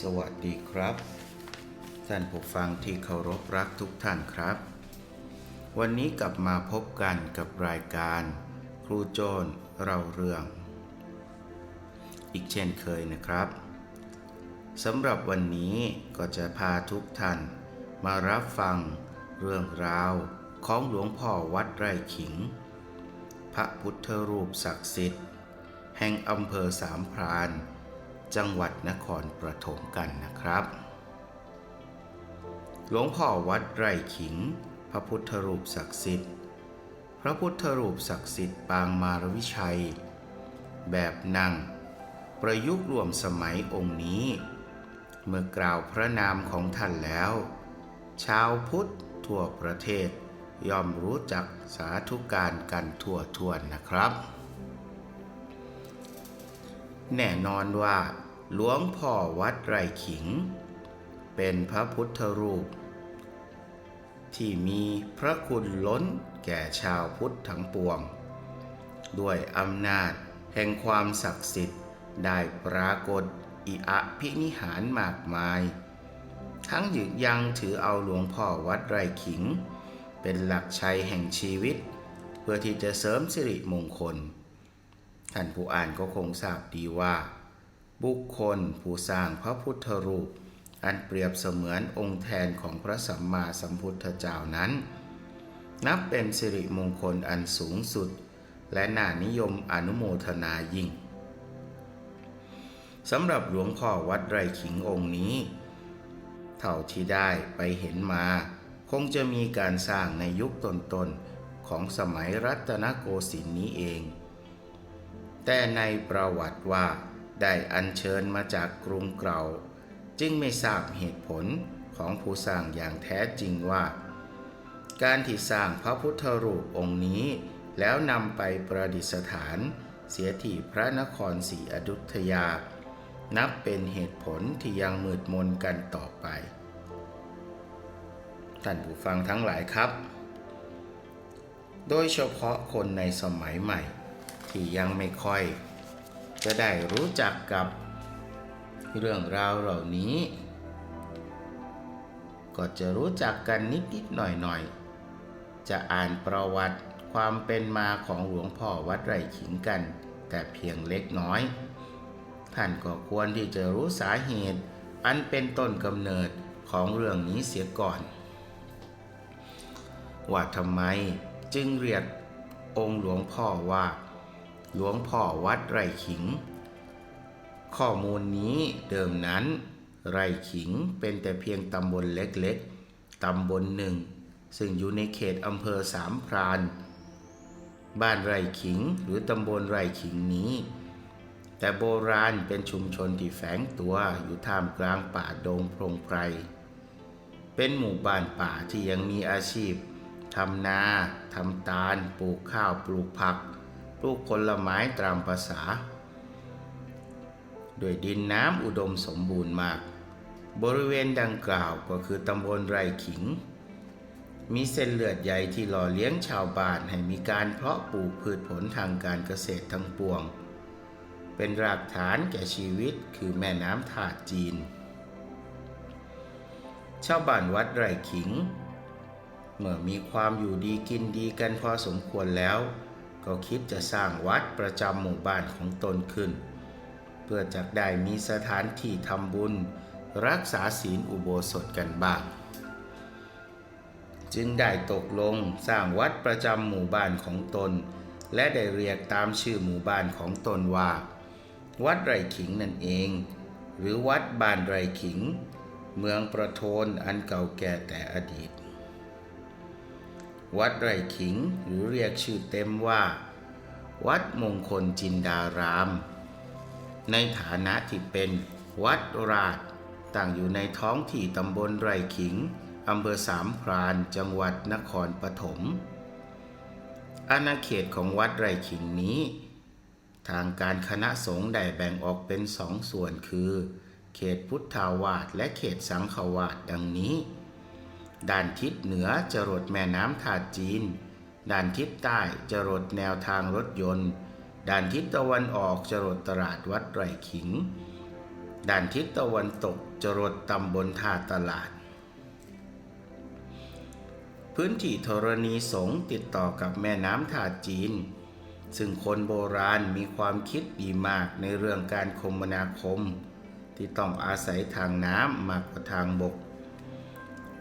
สวัสดีครับ ท่านผู้ฟังที่เคารพรักทุกท่านครับ วันนี้กลับมาพบกันกับรายการ ครูโจนเราเรื่อง อีกเช่นเคยนะครับสำหรับวันนี้ก็จะพาทุกท่าน มารับฟังเรื่องราวของหลวงพ่อวัดไร่ขิง พระพุทธรูปศักดิ์สิทธิ์ แห่งอำเภอสามพราน จังหวัดนครปฐมกันนะครับ หลวงพ่อวัดไร่ขิง พระพุทธรูปศักดิ์สิทธิ์ พระพุทธรูปศักดิ์สิทธิ์ปางมารวิชัย แบบนั่ง ประยุกต์รวมสมัยองค์นี้ เมื่อกล่าวพระนามของท่านแล้ว ชาวพุทธทั่วประเทศย่อมรู้จักสาธุการกันทั่วทวนนะครับ แน่นอนว่า หลวงพ่อวัดไร่ขิง เป็นพระพุทธรูป ที่มีพระคุณล้นแก่ชาวพุทธทั้งปวง ด้วยอำนาจแห่งความศักดิ์สิทธิ์ได้ปรากฏอิอภินิหารมากมาย ทั้งยึกยังถือเอาหลวงพ่อวัดไร่ขิง เป็นหลักชัยแห่งชีวิต เพื่อที่จะเสริมสิริมงคล ท่านผู้อ่านก็คงทราบดีว่า บุคคลผู้สร้างพระพุทธรูป อันเปรียบเสมือนองค์แทนของพระสัมมาสัมพุทธเจ้านั้น นับเป็นสิริมงคลอันสูงสุด และน่านิยมอนุโมทนายิ่งสำหรับหลวงพ่อวัดไร่ขิงองค์นี้ เท่าที่ได้ไปเห็นมา คงจะมีการสร้างในยุคต้นๆของสมัยรัตนโกสินทร์นี้เอง แต่ในประวัติว่า ได้อัญเชิญมาจากกรุงเก่า จึงไม่ทราบเหตุผลของผู้สร้างอย่างแท้จริงว่า การที่สร้างพระพุทธรูปองค์นี้แล้วนำไปประดิษฐาน เสียที่พระนครศรีอยุธยา นับเป็นเหตุผลที่ยังมืดมนกันต่อไป ท่านผู้ฟังทั้งหลายครับ โดยเฉพาะคนในสมัยใหม่ ที่ยังไม่ค่อย จะได้รู้จักกับเรื่องราวเหล่านี้ ก็จะรู้จักกันนิดๆหน่อยๆ จะอ่านประวัติความเป็นมาของหลวงพ่อวัดไร่ขิงกัน แต่เพียงเล็กน้อย ท่านก็ควรที่จะรู้สาเหตุ อันเป็นต้นกำเนิดของเรื่องนี้เสียก่อน ว่าทำไมจึงเรียกองค์หลวงพ่อว่า หลวงพ่อวัดไร่ขิง ข้อมูลนี้เดิมนั้น ไร่ขิงเป็นแต่เพียงตำบลเล็กๆ ตำบลหนึ่ง ซึ่งอยู่ในเขตอำเภอสามพราน บ้านไร่ขิงหรือตำบลไร่ขิงนี้ แต่โบราณเป็นชุมชนที่แฝงตัวอยู่ท่ามกลางป่าดงพรงไพร เป็นหมู่บ้านป่าที่ยังมีอาชีพทำนา ทำตาล ปลูกข้าว ปลูกผัก ลูกผลไม้ตามภาษาด้วยดินน้ำอุดมสมบูรณ์มาก บริเวณดังกล่าวก็คือตำบลไร่ขิง มีเส้นเลือดใหญ่ที่หล่อเลี้ยงชาวบ้านให้มีการเพาะปลูกพืชผลทางการเกษตรทั้งปวง เป็นรากฐานแก่ชีวิตคือแม่น้ำถาดจีน ชาวบ้านวัดไร่ขิง เมื่อมีความอยู่ดีกินดีกันพอสมควรแล้ว ก็คิดจะสร้างวัดประจำหมู่บ้านของตนขึ้น เพื่อจะได้มีสถานที่ทำบุญ รักษาศีลอุโบสถกันบ้าง จึงได้ตกลงสร้างวัดประจำหมู่บ้านของตน และได้เรียกตามชื่อหมู่บ้านของตนว่า วัดไร่ขิงนั่นเอง หรือวัดบ้านไร่ขิง เมืองประโทนอันเก่าแก่แต่อดีต วัดไร่ขิงหรือเรียกชื่อเต็มว่า วัดมงคลจินดาราม ในฐานะที่เป็นวัดราชตั้งอยู่ในท้องที่ตำบลไร่ขิงอำเภอสามพรานจังหวัดนครปฐมอาณาเขตของวัดไร่ขิงนี้ ทางการคณะสงฆ์ได้แบ่งออกเป็นสองส่วนคือ เขตพุทธาวาสและเขตสังขวาสดังนี้ ด้านทิศเหนือจรดแม่น้ำท่าจีน ด้านทิศใต้จรดแนวทางรถยนต์ ด้านทิศตะวันออกจรดตลาดวัดไร่ขิง ด้านทิศตะวันตกจรดตำบลท่าตลาด พื้นที่ธรณีสงติดต่อกับแม่น้ำท่าจีน ซึ่งคนโบราณมีความคิดดีมากในเรื่องการคมนาคม ที่ต้องอาศัยทางน้ำมากกว่าทางบก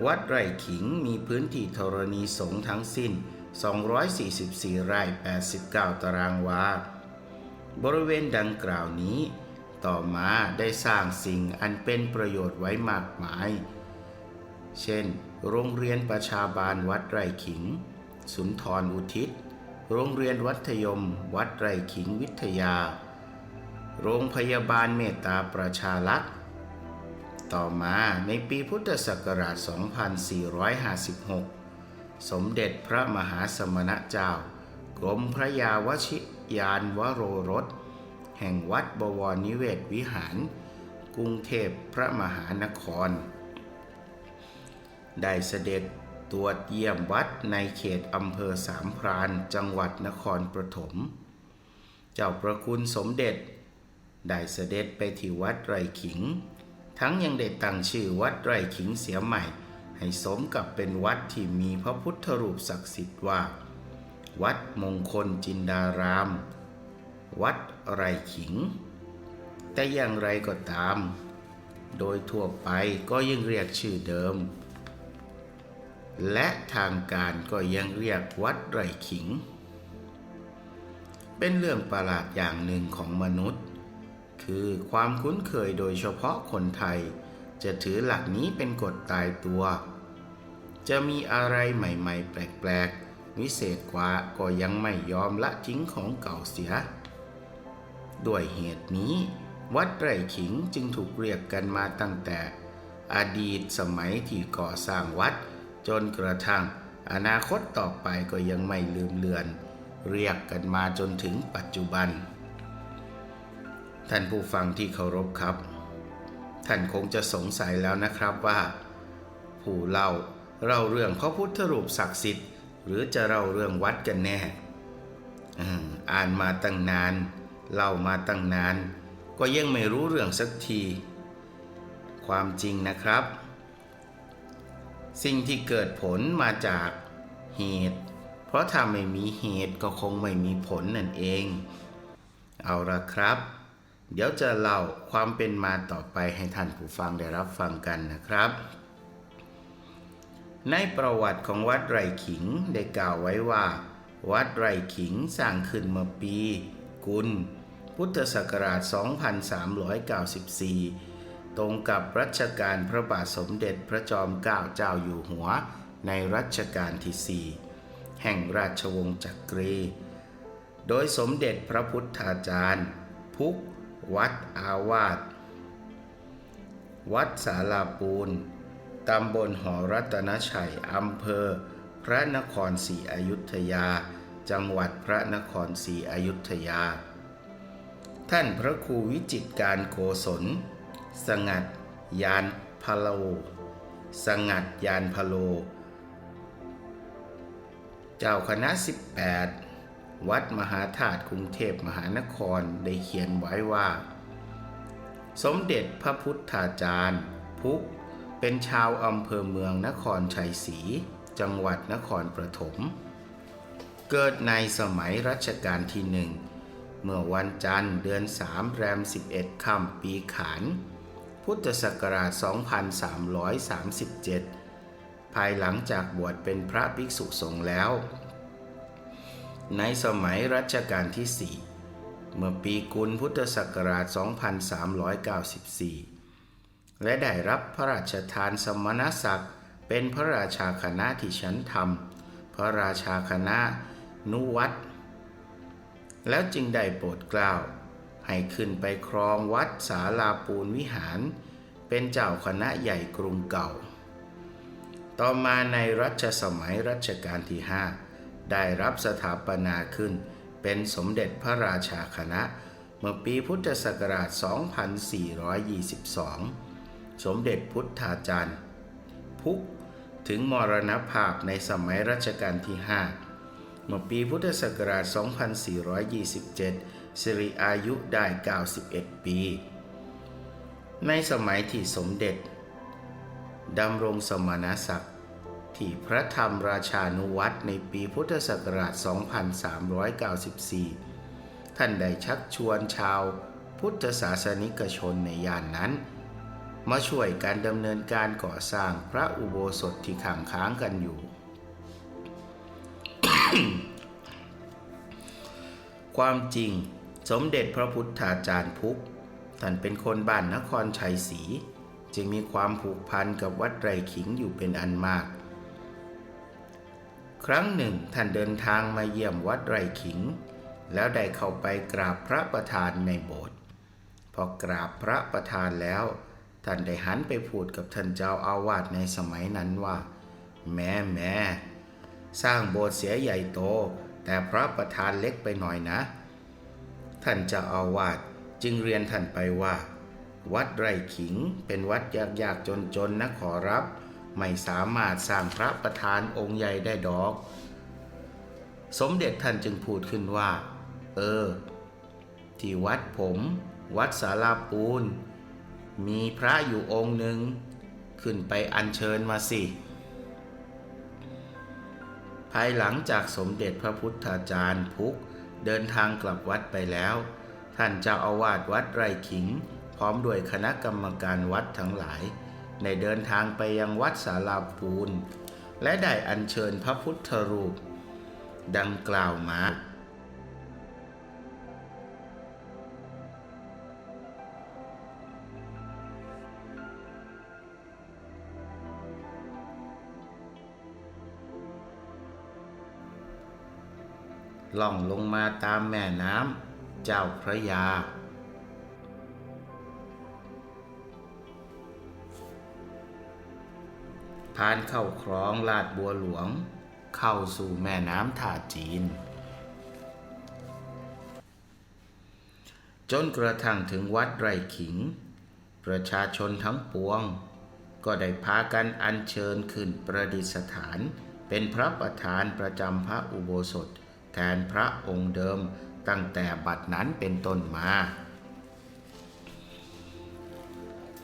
วัดไร่ขิงมีพื้นที่ธรณีสงฆ์ทั้งสิ้น 244 ไร่ 89 ตารางวา บริเวณดังกล่าวนี้ ต่อมาได้สร้างสิ่งอันเป็นประโยชน์ไว้มากมาย เช่น โรงเรียนประชาบาลวัดไร่ขิง สุนทรอุทิศ โรงเรียนวัธยม วัดไร่ขิงวิทยา โรงพยาบาลเมตตาประชาลักษณ์ ต่อมาในปีพุทธศักราช 2456 สมเด็จพระมหาสมณเจ้ากรมพระยาวชิยานวโรรส แห่งวัดบวรนิเวศวิหาร กรุงเทพพระมหานคร ได้เสด็จตรวจเยี่ยมวัดในเขตอำเภอสามพรานจังหวัดนครปฐม เจ้าประคุณสมเด็จ ได้เสด็จไปที่วัดไร่ขิง ทั้งยังได้ตั้งชื่อวัดไร่ขิงเสียใหม่ ให้สมกับเป็นวัดที่มีพระพุทธรูปศักดิ์สิทธิ์ว่า วัดมงคลจินดาราม วัดไร่ขิง แต่อย่างไรก็ตาม โดยทั่วไปก็ยังเรียกชื่อเดิม และทางการก็ยังเรียกวัดไร่ขิง เป็นเรื่องประหลาดอย่างหนึ่งของมนุษย์ คือความคุ้นเคยโดยเฉพาะคนไทย จะถือหลักนี้เป็นกฎตายตัว จะมีอะไรใหม่ๆ แปลกๆ วิเศษกว่าก็ยังไม่ยอมละทิ้งของเก่าเสีย ด้วยเหตุนี้ วัดไร่ขิงจึงถูกเรียกกันมาตั้งแต่ อดีตสมัยที่ก่อสร้างวัด จนกระทั่งอนาคตต่อไปก็ยังไม่ลืมเลือน เรียกกันมาจนถึงปัจจุบัน ท่านผู้ฟังที่เคารพครับ ท่านคงจะสงสัยแล้วนะครับว่า ผู้เล่าเล่าเรื่องพระพุทธรูปศักดิ์สิทธิ์ หรือจะเล่าเรื่องวัดกันแน่อ่านมาตั้งนาน เล่ามาตั้งนาน ก็ยังไม่รู้เรื่องสักที ความจริงนะครับ สิ่งที่เกิดผลมาจากเหตุ เพราะถ้าไม่มีเหตุก็คงไม่มีผลนั่นเอง เอาละครับ เดี๋ยวจะเล่าความเป็นมาต่อไปให้ท่านผู้ฟังได้รับฟังกันนะครับ ในประวัติของวัดไร่ขิงได้กล่าวไว้ว่า วัดไร่ขิงสร้างขึ้นเมื่อปี กุล พุทธศักราช 2394 ตรงกับรัชกาลพระบาทสมเด็จพระจอมเกล้าเจ้าอยู่หัว ในรัชกาลที่ 4 แห่งราชวงศ์จักรี โดยสมเด็จพระพุทธาจารย์ พุก วัดอาวาสวัดสาลาปูน ตำบลหอรัตนชัย อำเภอ พระนครศรีอยุธยา จังหวัดพระนครศรีอยุธยา ท่านพระครูวิจิตการโกศล สงัด ยานพะโล สงัดยานพะโล เจ้าคณะ 18 วัดมหาธาตุกรุงเทพมหานครได้เขียนไว้ว่า สมเด็จพระพุทธาจารย์ พุกเป็นชาวอำเภอเมืองนครชัยศรีจังหวัดนครปฐมเกิดในสมัยรัชกาลที่หนึ่ง เมื่อวันจันทร์เดือนสามแรม 11ค่ำปีขาน พุทธศักราช 2337 ภายหลังจากบวชเป็นพระภิกษุสงฆ์แล้ว ในสมัยรัชกาลที่ 4 เมื่อปีกุลพุทธศักราช 2394 และได้รับพระราชทานสมณศักดิ์เป็นพระราชาคณะที่ชั้นธรรมพระราชาคณะนุวัตแล้วจึงได้โปรดเกล้าให้ขึ้นไปครองวัดสาลาปูนวิหาร เป็นเจ้าคณะใหญ่กรุงเก่า ต่อมาในรัชสมัยรัชกาลที่ 5 ได้รับสถาปนาขึ้น เป็นสมเด็จพระราชาคณะ เมื่อปีพุทธศักราช 2422 สมเด็จพุทธาจารย์ พุกถึงมรณภาพในสมัยรัชกาลที่ 5 เมื่อปีพุทธศักราช 2427 สิริอายุได้ 91 ปี ในสมัยที่สมเด็จดำรงสมณศักดิ์ ที่พระธรรมราชานุวัตในปีพุทธศักราช 2394 ท่านได้ชักชวนชาวพุทธศาสนิกชนในย่านนั้น มาช่วยการดำเนินการก่อสร้างพระอุโบสถที่ขังค้างกันอยู่ ความจริงสมเด็จพระพุทธาจารย์พุกท่านเป็นคนบ้านนครชัยศรีจึงมีความผูกพันกับวัดไร่ขิงอยู่เป็นอันมาก ครั้งหนึ่งท่านเดินทางมาเยี่ยมวัดไร่ขิง แล้วได้เข้าไปกราบพระประธานในโบสถ์พอกราบพระประธานแล้ว ท่านได้หันไปพูดกับท่านเจ้าอาวาสในสมัยนั้นว่า แม่แม่สร้างโบสถ์เสียใหญ่โต แต่พระประธานเล็กไปหน่อยนะ ท่านเจ้าอาวาสจึงเรียนท่านไปว่า วัดไร่ขิงเป็นวัดยากๆจนๆนะขอรับ ไม่สามารถสร้างพระประธานองค์ใหญ่ได้ดอก สมเด็จท่านจึงพูดขึ้นว่า เออ ที่วัดผม วัดสาราปูน มีพระอยู่องค์หนึ่ง ขึ้นไปอัญเชิญมาสิ ภายหลังจากสมเด็จพระพุทธาจารย์พุกเดินทางกลับวัดไปแล้ว ท่านเจ้าอาวาสวัดไร่ขิง พร้อมด้วยคณะกรรมการวัดทั้งหลาย ได้เดินทางไปยังวัดสาราปูน และได้อัญเชิญพระพุทธรูป ดังกล่าวมาล่องลงมาตามแม่น้ำเจ้าพระยา ผ่านเข้าคลองลาดบัวหลวง เข้าสู่แม่น้ำท่าจีน จนกระทั่งถึงวัดไร่ขิง ประชาชนทั้งปวง ก็ได้พากันอัญเชิญขึ้นประดิษฐาน เป็นพระประธานประจำพระอุโบสถ แทนพระองค์เดิมตั้งแต่บัดนั้นเป็นต้นมา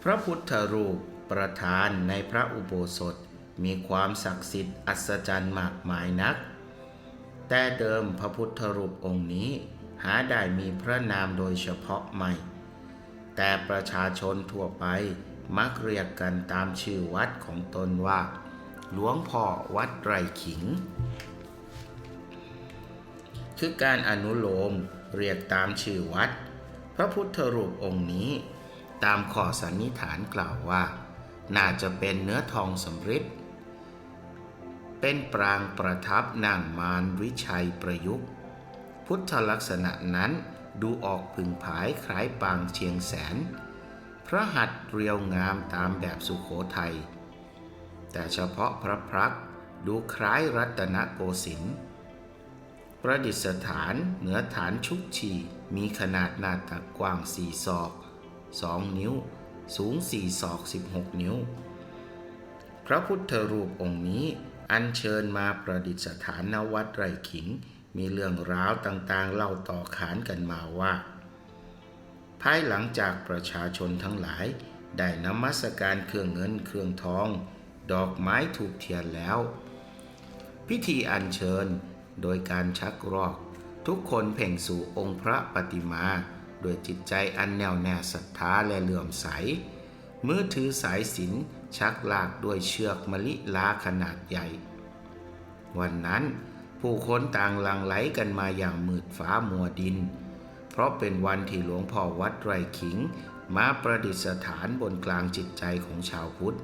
พระพุทธรูปประธานในพระอุโบสถ มีความศักดิ์สิทธิ์อัศจรรย์มากมายนัก แต่เดิมพระพุทธรูปองค์นี้หาได้มีพระนามโดยเฉพาะไม่ แต่ประชาชนทั่วไปมักเรียกกันตามชื่อวัดของตนว่า หลวงพ่อวัดไร่ขิง คือการอนุโลมเรียกตามชื่อวัด พระพุทธรูปองค์นี้ ตามข้อสันนิษฐานกล่าวว่า น่าจะเป็นเนื้อทองสำริด เป็นปรางประทับนางมารวิชัยประยุกต์ พุทธลักษณะนั้นดูออกพึงผายคล้ายปางเชียงแสน พระหัตถ์เรียวงามตามแบบสุขโขทัย แต่เฉพาะพระพรักดูคล้ายรัตนโกสินทร์ประดิษฐานเหนือฐานชุกชีมีขนาดหน้าตักกว้างสี่ศอกสองนิ้ว สูงสี่ศอกสิบหกนิ้ว พระพุทธรูปองค์นี้ อัญเชิญมาประดิษฐานณวัดไร่ขิง มีเรื่องราวต่างๆ เล่าต่อขานกันมาว่า ภายหลังจากประชาชนทั้งหลาย ได้นมัสการเครื่องเงินเครื่องทอง ดอกไม้ถูกเทียนแล้ว พิธีอัญเชิญโดยการชักรอก ทุกคนเพ่งสู่องค์พระปฏิมาด้วยจิตใจอันแน่วแน่ศรัทธาและเลื่อมใส มือถือสายสินชักลากด้วยเชือกมะลิลาขนาดใหญ่ วันนั้นผู้คนต่างหลังไหลกันมาอย่างมืดฟ้ามัวดิน เพราะเป็นวันที่หลวงพ่อวัดไร่ขิง มาประดิษฐานบนกลางจิตใจของชาวพุทธ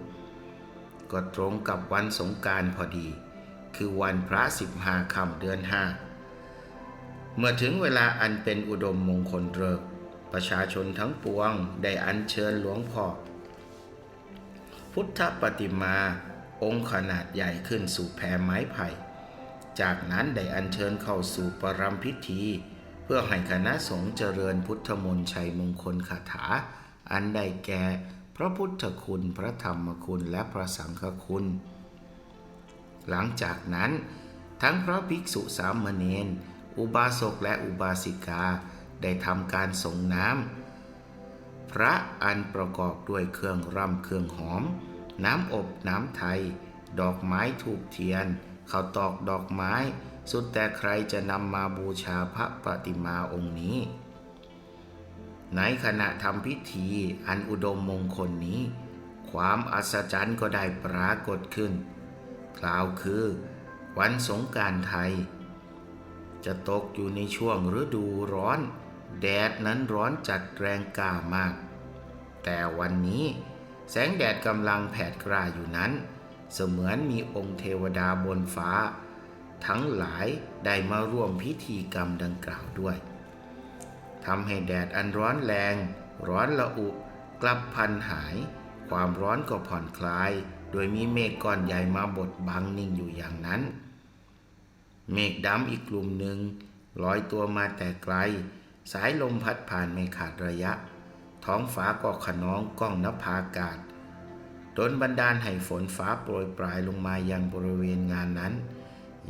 ก็ตรงกับวันสงการพอดี คือวันพระสิบห้าค่ำเดือนห้าเมื่อถึงเวลาอันเป็นอุดมมงคลเริกประชาชนทั้งปวงได้อัญเชิญหลวงพ่อ พุทธปฏิมาองค์ขนาดใหญ่ขึ้นสู่แพรไม้ไผ่ จากนั้นได้อัญเชิญเข้าสู่ปรำพิธี เพื่อให้คณะสงฆ์เจริญพุทธมนต์ชัยมงคลคาถา อันได้แก่พระพุทธคุณพระธรรมคุณและพระสังฆคุณ หลังจากนั้น ทั้งพระภิกษุสามเณรอุบาสกและอุบาสิกา ได้ทำการส่งน้ำ พระอันประกอบด้วยเครื่องรำเครื่องหอม น้ำอบน้ำไทย ดอกไม้ถูกเทียนข้าวตอกดอกไม้ สุดแต่ใครจะนำมาบูชาพระปฏิมาองค์นี้ ในขณะทำพิธีอันอุดมมงคลนี้ ความอัศจรรย์ก็ได้ปรากฏขึ้น กล่าวคือวันสงการไทย จะตกอยู่ในช่วงฤดูร้อน แดดนั้นร้อนจัดแรงกล้ามาก แต่วันนี้แสงแดดกำลังแผดกล้าอยู่นั้น เสมือนมีองค์เทวดาบนฟ้า ทั้งหลายได้มาร่วมพิธีกรรมดังกล่าวด้วยทำให้แดดอันร้อนแรง ร้อนละอุกลับพันหาย ความร้อนก็ผ่อนคลาย โดยมีเมฆก้อนใหญ่มาบดบังนิ่งอยู่อย่างนั้น เมฆดำอีกกลุ่มหนึ่งลอยตัวมาแต่ไกล สายลมพัดผ่านไม่ขาดระยะ ท้องฟ้าก็ขนองกล้องนภาอากาศโดนบันดาลให้ฝนฟ้าโปรยปลายลงมายังบริเวณงานนั้น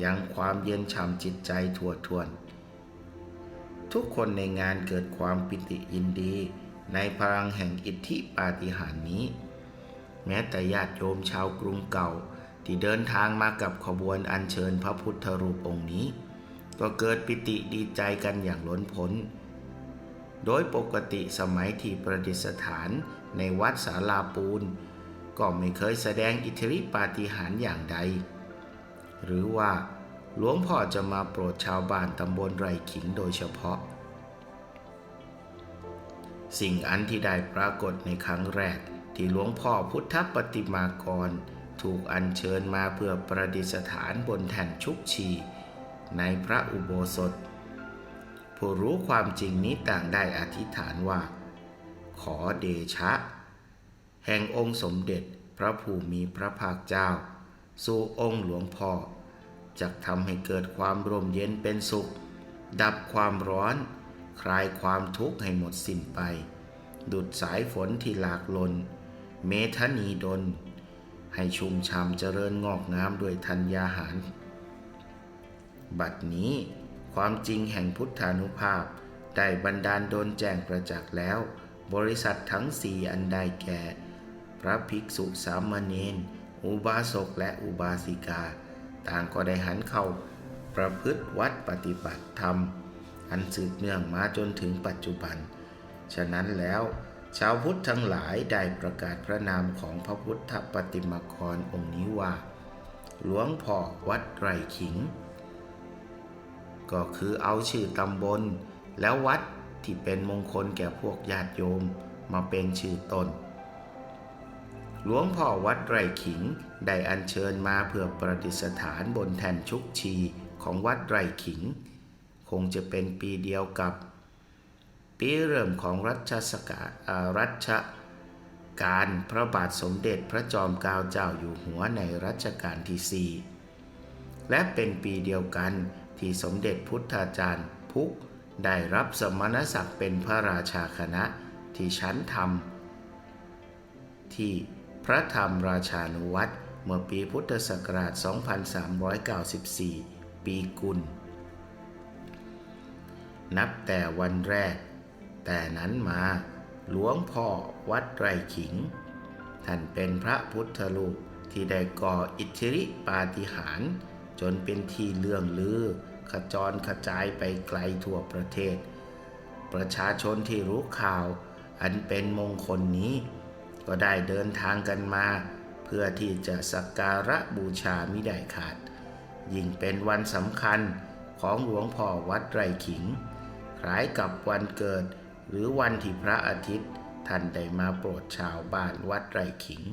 ยังความเย็นฉ่ำจิตใจทั่วทวน ทุกคนในงานเกิดความปิติยินดี ในพลังแห่งอิทธิปาฏิหาริย์นี้ แม้แต่ญาติโยมชาวกรุงเก่าที่เดินทางมากับขบวนอัญเชิญพระพุทธรูปองค์นี้ ก็เกิดปิติดีใจกันอย่างล้นพ้น โดยปกติสมัยที่ประดิษฐานในวัดศาลาปูน ก็ไม่เคยแสดงอิทธิฤทธิปาฏิหาริย์อย่างใด หรือว่าหลวงพ่อจะมาโปรดชาวบ้านตำบลไรขิงโดยเฉพาะ สิ่งอันที่ได้ปรากฏในครั้งแรกที่หลวงพ่อพุทธปฏิมากร ถูกอัญเชิญมาเพื่อประดิษฐานบนแท่นชุกชี ในพระอุโบสถ ผู้รู้ความจริงนี้ต่างได้อธิษฐานว่า ขอเดชะ แห่งองค์สมเด็จพระผู้มีพระภาคเจ้า สู่องค์หลวงพ่อจะทำให้เกิดความร่มเย็นเป็นสุข ดับความร้อน คลายความทุกข์ให้หมดสิ้นไป ดุดสายฝนที่หลากลน เมธนีดล ให้ชุ่มช่ำเจริญงอกงามด้วยธัญญาหาร บัดนี้ ความจริงแห่งพุทธานุภาพ ได้บันดาลโดนแจ้งประจักษ์แล้ว บริษัททั้งสี่อันใดแก่ พระภิกษุสามเณรอุบาสกและอุบาสิกา ต่างก็ได้หันเข้า ประพฤติวัดปฏิบัติธรรม อันสืบเนื่องมาจนถึงปัจจุบัน ฉะนั้นแล้ว ชาวพุทธทั้งหลายได้ประกาศพระนามของพระพุทธปฏิมากรองค์นี้ว่า หลวงพ่อวัดไรขิง ก็คือเอาชื่อตำบล แล้ววัดที่เป็นมงคลแก่พวกญาติโยมมาเป็นชื่อตนหลวงพ่อวัดไร่ขิงได้อัญเชิญมาเพื่อประดิษฐานบนแท่นชุกชีของวัดไร่ขิง คงจะเป็นปีเดียวกับ ปีเริ่มของรัชสการัชการพระบาทสมเด็จพระจอมเกล้าเจ้าอยู่หัวในรัชกาลที่สี่และเป็นปีเดียวกัน ที่สมเด็จพุทธาจารย์พุกได้รับสมณศักดิ์เป็นพระราชาคณะที่ชั้นธรรม ที่พระธรรมราชานุวัตรเมื่อปีพุทธศักราช 2394 ปีกุล นับแต่วันแรก แต่นั้นมาหลวงพ่อวัดไรขิง ท่านเป็นพระพุทธรูปที่ได้ก่ออิทธิฤทธิปาฏิหาริย์จนเป็นที่เลื่องลือ ขจรกระจายไปไกลทั่วประเทศ ประชาชนที่รู้ข่าว อันเป็นมงคลนี้ ก็ได้เดินทางกันมา เพื่อที่จะสักการะบูชามิได้ขาด ยิ่งเป็นวันสำคัญของหลวงพ่อวัดไร่ขิง คล้ายกับวันเกิดหรือวันที่พระอาทิตย์ท่านได้มาโปรดชาวบ้านวัดไร่ขิง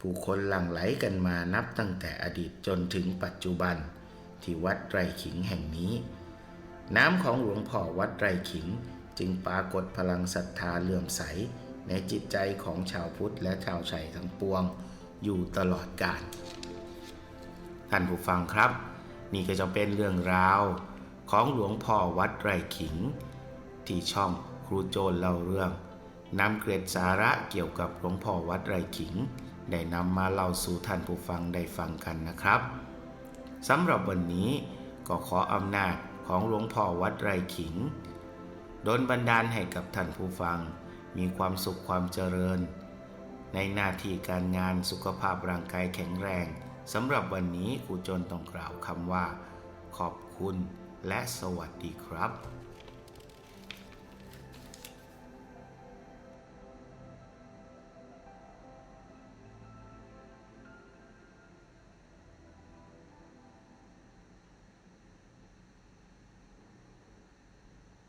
ผู้คนหลั่งไหลกันมานับตั้งแต่อดีตจนถึงปัจจุบัน ที่วัดไรขิงแห่งนี้ น้ำของหลวงพ่อวัดไรขิงจึงปรากฏพลังศรัทธาเลื่อมใส ในจิตใจของชาวพุทธและชาวไชัยทั้งปวงอยู่ตลอดกาลท่านผู้ฟังครับ นี่ก็จะเป็นเรื่องราวของหลวงพ่อวัดไรขิง ที่ช่องครูโจนเล่าเรื่องนำเกร็ดสาระเกี่ยวกับหลวงพ่อวัดไรขิง ได้นำมาเล่าสู่ท่านผู้ฟังได้ฟังกันนะครับ สำหรับวันนี้ก็ขออำนาจของหลวงพ่อวัดไรขิงดนบันดาลให้กับท่านผู้ฟัง มีความสุขความเจริญ ในหน้าที่การงานสุขภาพร่างกายแข็งแรงสำหรับวันนี้ครูจนต้องกล่าวคำว่า ขอบคุณและสวัสดีครับ